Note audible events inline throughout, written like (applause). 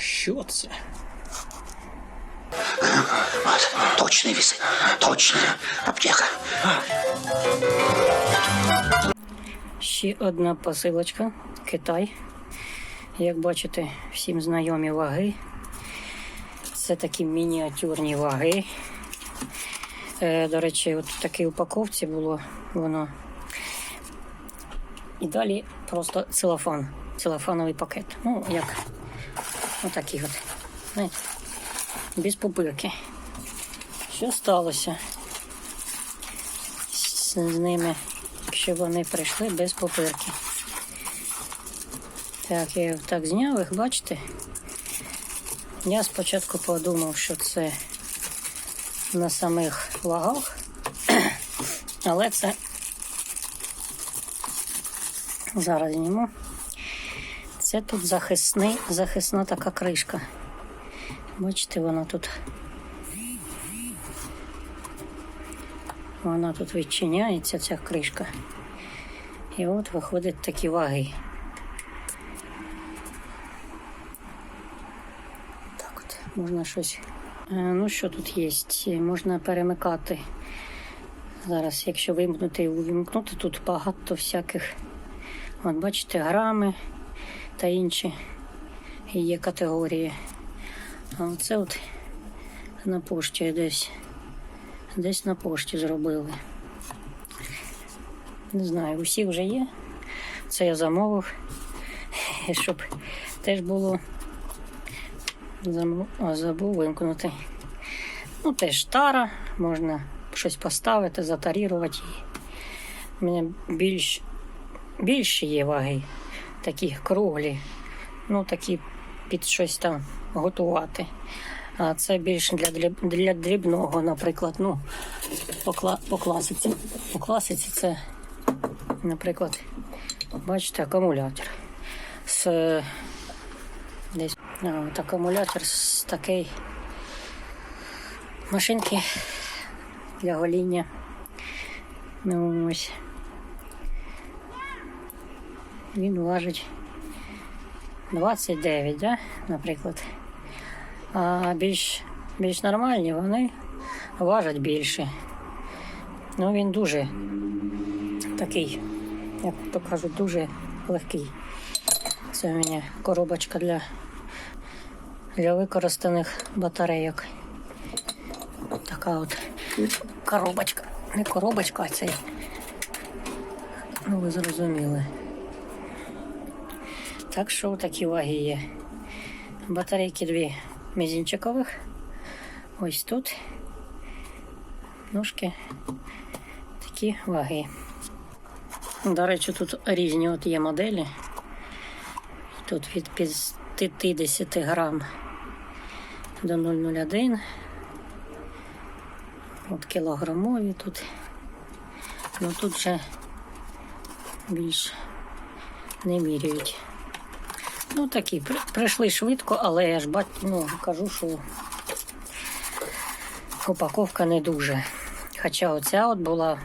Що це? Точний віси. Точний. Аптека. Ще одна посилочка. Китай. Як бачите, всім знайомі ваги. Це такі мініатюрні ваги. Е, до речі, от в такій упаковці було воно. І далі просто целофан. Целофановий пакет. Ну, як отакий от. Знаєте, без пупирки. Що сталося з, ними, якщо вони прийшли без пупирки? Так, я так зняв їх, бачите? Я спочатку подумав, що це на самих вагах, (clears throat) але це зараз зніму. Це тут захисний, захисна така кришка. Бачите, вона тут. Вона тут відчиняється, ця кришка. І от виходять такі ваги. Так от, можна щось. Е, Ну, що тут є? Можна перемикати. Зараз, якщо вимкнути і увімкнути, тут багато всяких. От бачите, грами та інші є категорії. А оце от на пошті десь. Десь на пошті зробили. Не знаю, усі вже є. Це я замовив, (laughs) щоб теж було. Замов... О, забув вимкнути. Ну, теж тара, можна щось поставити, затарірувати її. У мене більш, більші є ваги, такі круглі, ну такі під щось там готувати. А це більше для, для, дрібного, наприклад, ну, по, класиці. По класиці це, наприклад, бачите, акумулятор. З, десь от акумулятор з такої машинки для гоління. Ну ось. Він важить 29, да? наприклад. А більш, більш нормальні вони важать більше. Ну він дуже такий, як то кажуть, дуже легкий. Це у мене коробочка для, для використаних батарейок. Така от коробочка. Не коробочка, а цей. Ну, ви зрозуміли. Так що такі ваги є. Батарейки дві мізінчикових. Ось тут. Ножки. Такі ваги. До речі, тут різні от є моделі. Тут від 50 грам до 0,01. От кілограмові тут. Ну тут вже більш не міряють. Ну такі, прийшли швидко, але я ж бач, ну, кажу, що упаковка не дуже. Хоча оця от була,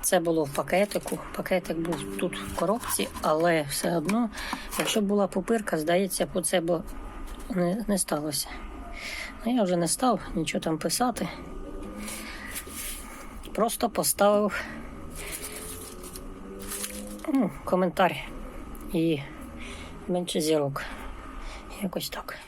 це було в пакетику. Пакетик був тут в коробці, але все одно, якщо була пупирка, здається, по це б не, не сталося. Ну, я вже не став нічого там писати. Просто поставив ну, коментар і менше зірок. Якось так.